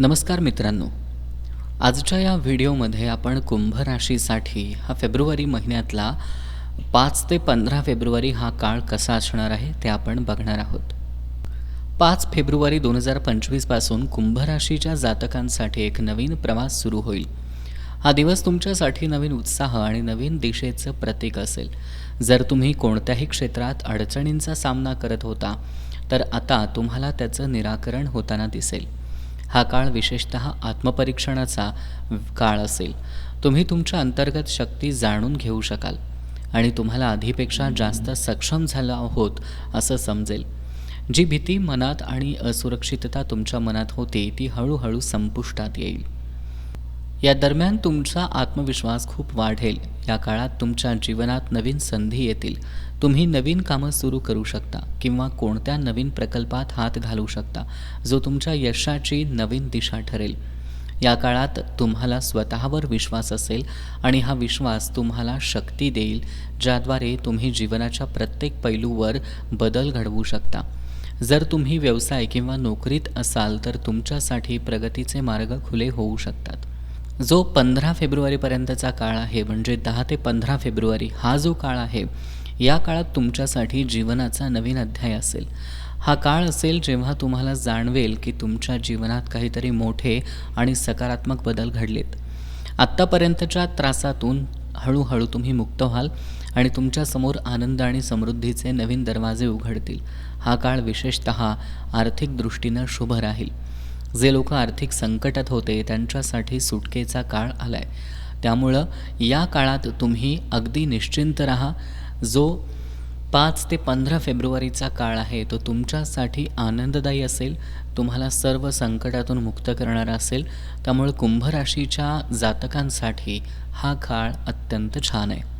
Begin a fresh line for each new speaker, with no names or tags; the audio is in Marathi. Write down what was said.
नमस्कार मित्रांनो. आजच्या या व्हिडिओमध्ये आपण कुंभ राशीसाठी हा फेब्रुवारी महिन्यातला पाच ते पंधरा फेब्रुवारी हा काळ कसा असणार आहे ते आपण बघणार आहोत. पाच फेब्रुवारी दोन हजार पंचवीसपासून कुंभ राशीच्या जातकांसाठी एक नवीन प्रवास सुरू होईल. हा दिवस तुमच्यासाठी नवीन उत्साह आणि नवीन दिशेचं प्रतीक असेल. जर तुम्ही कोणत्याही क्षेत्रात अडचणींचा सामना करत होता तर आता तुम्हाला त्याचं निराकरण होताना दिसेल. हा काळ विशेषत आत्मपरीक्षणाचा काळ असेल. तुम्ही तुमच्या अंतर्गत शक्ती जाणून घेऊ शकाल आणि तुम्हाला आधीपेक्षा जास्त सक्षम झाला आहोत असं समजेल. जी भीती मनात आणि असुरक्षितता तुमच्या मनात होती ती हळूहळू संपुष्टात येईल. या दरम्यान तुमचा आत्मविश्वास खूप वाढेल. या काळात तुमच्या जीवनात नवीन संधी येतील. तुम्ही नवीन कामं सुरू करू शकता किंवा कोणत्या नवीन प्रकल्पात हात घालू शकता जो तुमच्या यशाची नवीन दिशा ठरेल. या काळात तुम्हाला स्वतःवर विश्वास असेल आणि हा विश्वास तुम्हाला शक्ती देईल ज्याद्वारे तुम्ही जीवनाच्या प्रत्येक पैलूवर बदल घडवू शकता. जर तुम्ही व्यवसाय किंवा नोकरीत असाल तर तुमच्यासाठी प्रगतीचे मार्ग खुले होऊ शकतात. जो पंधरा फेब्रुवारीपर्यंतचा काळ आहे म्हणजे दहा ते पंधरा फेब्रुवारी हा जो काळ आहे या काळात तुमच्यासाठी जीवनाचा नवीन अध्याय असेल. हा काळ असेल जेव्हा तुम्हाला जाणवेल की तुमच्या जीवनात काहीतरी मोठे आणि सकारात्मक बदल घडलेत. आत्तापर्यंतच्या त्रासातून हळूहळू तुम्ही मुक्त व्हाल आणि तुमच्यासमोर आनंद आणि समृद्धीचे नवीन दरवाजे उघडतील. हा काळ विशेषत आर्थिक दृष्टीनं शुभ राहील. जे लोक आर्थिक संकटात होते त्यांच्यासाठी सुटकेचा काळ आला आहे त्यामुळं या काळात तुम्ही अगदी निश्चिंत राहा. जो पाच ते पंधरा फेब्रुवारीचा काळ आहे तो तुमच्यासाठी आनंददायी असेल तुम्हाला सर्व संकटातून मुक्त करणारा असेल. त्यामुळे कुंभ राशीच्या जातकांसाठी हा काळ अत्यंत छान आहे.